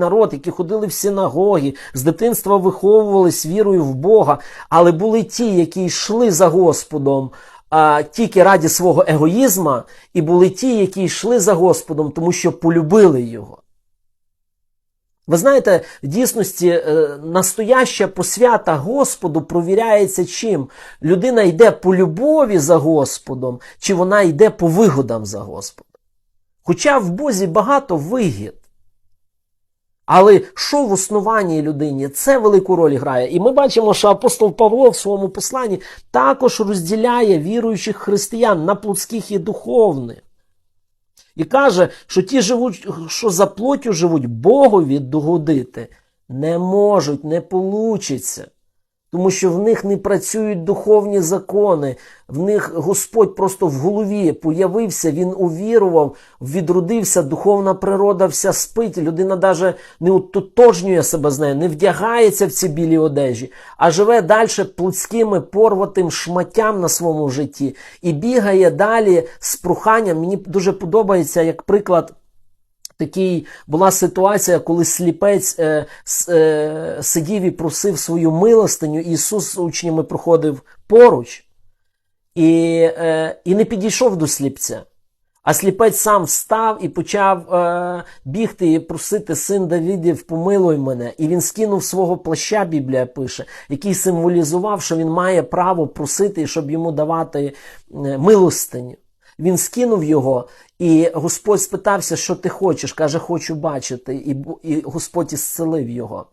народ, які ходили в синагоги, з дитинства виховувались вірою в Бога, але були ті, які йшли за Господом а, тільки раді свого егоїзма, і були ті, які йшли за Господом, тому що полюбили його. Ви знаєте, в дійсності е, настояща посвята Господу провіряється чим? Людина йде по любові за Господом, чи вона йде по вигодам за Господом. Хоча в Бозі багато вигід. Але що в основанні людині? Це велику роль грає. І ми бачимо, що апостол Павло в своєму посланні також розділяє віруючих християн на плотських і духовних. І каже, що ті живуть, що за плоттю живуть, Богові догодити не можуть, не получиться. Тому що в них не працюють духовні закони, в них Господь просто в голові появився, він увірував, відродився, духовна природа вся спить. Людина навіть не ототожнює себе з нею, не вдягається в ці білі одежі, а живе далі плотськими порватим шматтям на своєму житті і бігає далі з проханням. Мені дуже подобається як приклад. Такий була ситуація, коли сліпець е, е, сидів і просив свою милостиню, і Ісус з учнями проходив поруч і, е, і не підійшов до сліпця. А сліпець сам встав і почав е, бігти і просити син Давідів, помилуй мене. І він скинув свого плаща, Біблія пише, який символізував, що він має право просити, щоб йому давати е, милостиню. Він скинув його, і Господь спитався, що ти хочеш. Каже, хочу бачити, і, і Господь ісцелив його.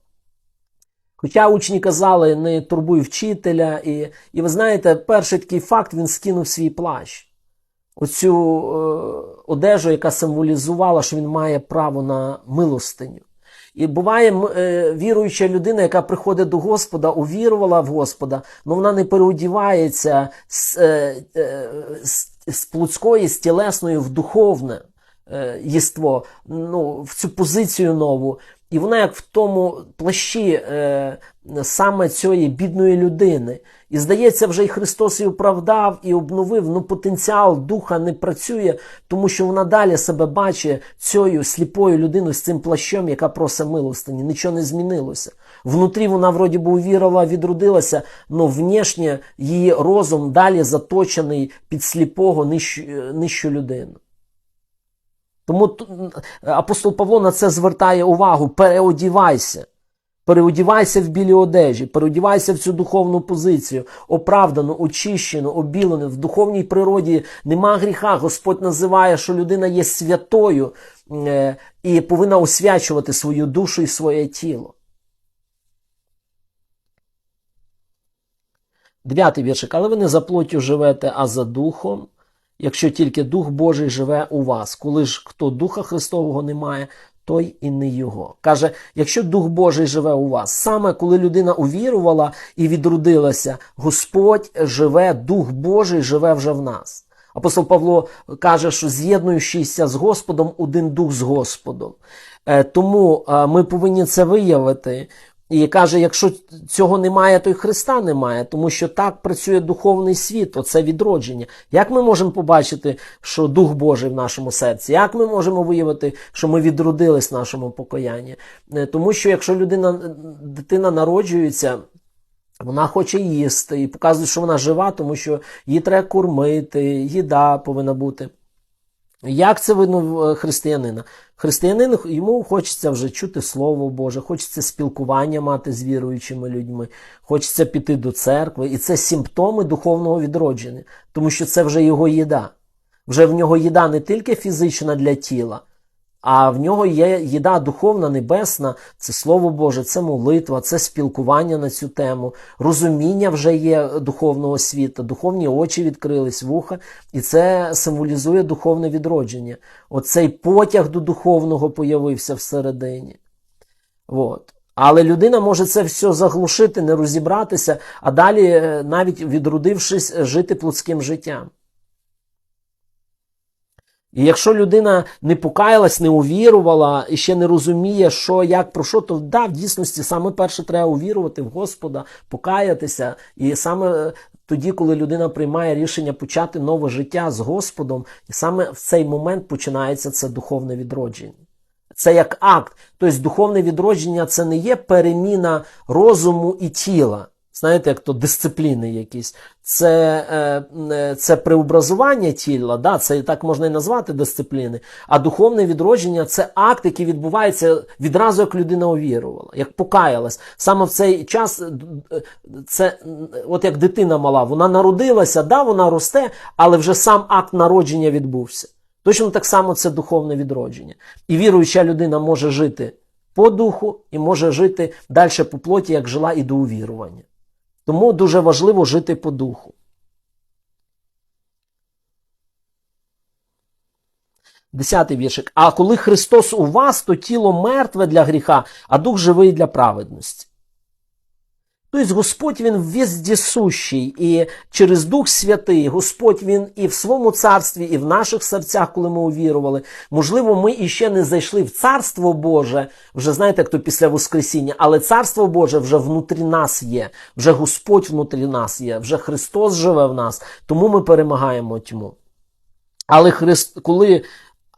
Хоча учні казали, не турбуй вчителя, і, і ви знаєте, перший такий факт він скинув свій плащ. Оцю е, одежу, яка символізувала, що він має право на милостиню. І буває е, віруюча людина, яка приходить до Господа, увірувала в Господа, але вона не переодівається з, е, е, з, з плотської, з тілесної в духовне е, єство, ну, в цю позицію нову. І вона як в тому плащі е, саме цієї бідної людини. І здається, вже і Христос і оправдав, і обновив, ну потенціал духа не працює, тому що вона далі себе бачить цією сліпою людиною з цим плащом, яка просить милостині. Нічого не змінилося. Внутрі вона вроді би увірила, відродилася, але внешнє її розум далі заточений під сліпого нижчу, нижчу людину. Тому апостол Павло на це звертає увагу: переодівайся. Переодівайся в білі одежі, переодівайся в цю духовну позицію, оправдану, очищену, обілену. В духовній природі нема гріха. Господь називає, що людина є святою е, і повинна освячувати свою душу і своє тіло. Дев'ятий віршик. Але ви не за плоттю живете, а за духом, якщо тільки Дух Божий живе у вас. Коли ж хто Духа Христового не має, той і не його. Каже, якщо Дух Божий живе у вас, саме коли людина увірувала і відродилася, Господь живе, Дух Божий живе вже в нас. Апостол Павло каже, що з'єднуючися з Господом, один дух з Господом. Е, Тому е, ми повинні це виявити. І каже, якщо цього немає, то й Христа немає, тому що так працює духовний світ, оце відродження. Як ми можемо побачити, що Дух Божий в нашому серці? Як ми можемо виявити, що ми відродились в нашому покаянні? Е, Тому що якщо людина, дитина народжується, вона хоче їсти і показує, що вона жива, тому що її треба кормити, їда повинна бути. Як це видно е, християнина? Християнин йому хочеться вже чути Слово Боже, хочеться спілкування мати з віруючими людьми, хочеться піти до церкви. І це симптоми духовного відродження, тому що це вже його їда. Вже в нього їда не тільки фізична для тіла, а в нього є їда духовна, небесна, це Слово Боже, це молитва, це спілкування на цю тему, розуміння вже є духовного світу, духовні очі відкрились, вуха, і це символізує духовне відродження. Оцей потяг до духовного появився всередині. От. Але людина може це все заглушити, не розібратися, а далі, е, навіть відродившись, жити плотським життям. І якщо людина не покаялась, не увірувала і ще не розуміє, що, як, про що, то да, в дійсності саме перше треба увірувати в Господа, покаятися. І саме е, тоді, коли людина приймає рішення почати нове життя з Господом, і саме в цей момент починається це духовне відродження. Це як акт. Тобто духовне відродження це не є переміна розуму і тіла. Знаєте, як то дисципліни якісь. Це, е, е, це преобразування тіла, да, це так можна і назвати дисципліни. А духовне відродження це акт, який відбувається відразу, як людина увірувала, як покаялась. Саме в цей час е, це от як дитина мала, вона народилася, да, вона росте, але вже сам акт народження відбувся. Точно так само це духовне відродження. І віруюча людина може жити по духу і може жити далі по плоті, як жила і до увірування. Тому дуже важливо жити по духу. Десятий віршик. А коли Христос у вас, то тіло мертве для гріха, а дух живий для праведності. Тобто Господь Він вездесущий, і через Дух Святий Господь Він і в своєму царстві, і в наших серцях, коли ми увірували. Можливо, ми іще не зайшли в Царство Боже, вже знаєте, як то після Воскресіння, але Царство Боже вже внутрі нас є, вже Господь внутрі нас є, вже Христос живе в нас, тому ми перемагаємо тьму. Але, Христ, коли,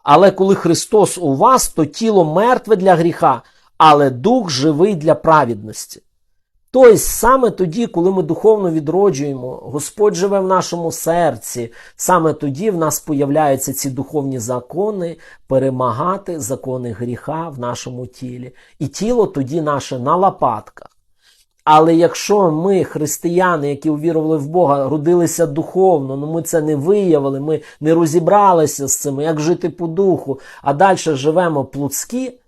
але коли Христос у вас, то тіло мертве для гріха, але дух живий для праведності. Тобто саме тоді, коли ми духовно відроджуємо, Господь живе в нашому серці, саме тоді в нас появляються ці духовні закони перемагати закони гріха в нашому тілі. І тіло тоді наше на лопатках. Але якщо ми, християни, які увірували в Бога, родилися духовно, ну ми це не виявили, ми не розібралися з цим, як жити по духу, а далі живемо плотськи,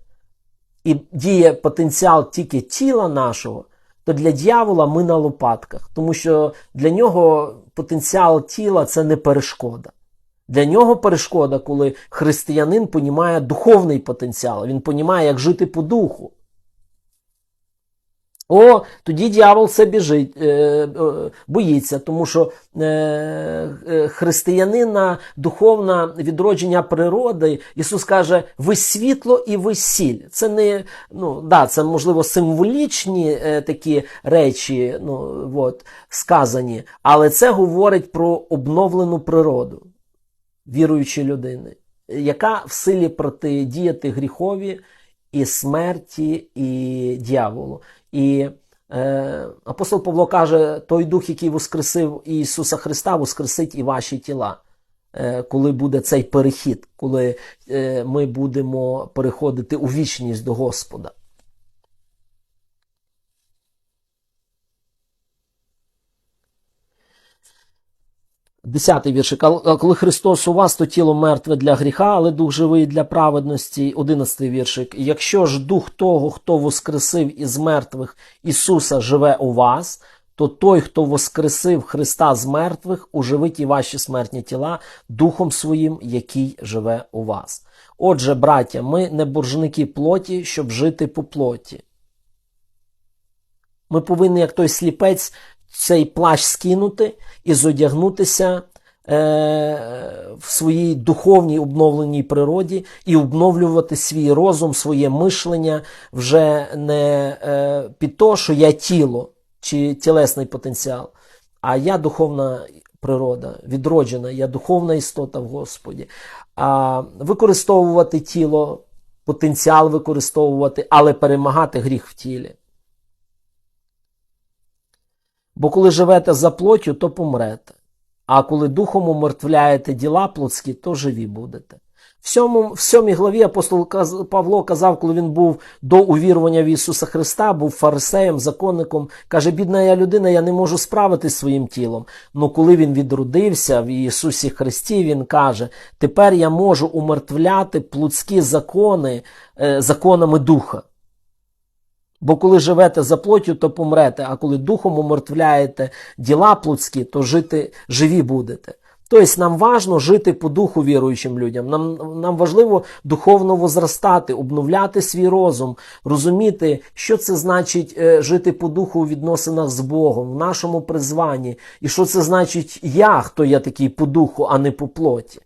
і діє потенціал тільки тіла нашого, то для дьявола ми на лопатках, тому що для нього потенціал тіла це не перешкода. Для нього перешкода, коли християнин понімає духовний потенціал, він понімає, як жити по духу. О, тоді дьявол це біжить, е, е, боїться, тому що е, християнина духовне відродження природи, Ісус каже, ви світло і ви сіль. Це не ну да, це можливо символічні такі речі, ну от, сказані, але це говорить про обновлену природу віруючої людини, яка в силі протидіяти гріхові і смерті, і дьяволу. І е, апостол Павло каже: той дух, який воскресив Ісуса Христа, воскресить і ваші тіла. е, Коли буде цей перехід, коли е, ми будемо переходити у вічність до Господа. Десятий віршик. Коли Христос у вас, то тіло мертве для гріха, але дух живий для праведності. Одинадцятий віршик. Якщо ж дух того, хто воскресив із мертвих Ісуса, живе у вас, то той, хто воскресив Христа з мертвих, уживить і ваші смертні тіла духом своїм, який живе у вас. Отже, браття, ми не боржники плоті, щоб жити по плоті. Ми повинні, як той сліпець, цей плащ скинути і зодягнутися е, в своїй духовній обновленій природі і обновлювати свій розум, своє мишлення вже не е, під то, що я тіло чи тілесний потенціал, а я духовна природа, відроджена, я духовна істота в Господі. А використовувати тіло, потенціал використовувати, але перемагати гріх в тілі. Бо коли живете за плоттю, то помрете. А коли духом умертвляєте діла плотські, то живі будете. В, сьомій главі апостол Павло казав, коли він був до увірування в Ісуса Христа, був фарисеєм, законником, каже, бідна я людина, я не можу справитись своїм тілом. Ну коли він відродився в Ісусі Христі, Він каже, тепер я можу умертвляти плотські закони е, законами духа. Бо коли живете за плоттю, то помрете, а коли духом умертвляєте діла плотські, то жити живі будете. Тобто нам важно жити по духу віруючим людям. Нам нам важливо духовно возростати, обновляти свій розум, розуміти, що це значить е, жити по духу у відносинах з Богом, в нашому призванні, і що це значить я, хто я такий по духу, а не по плоті.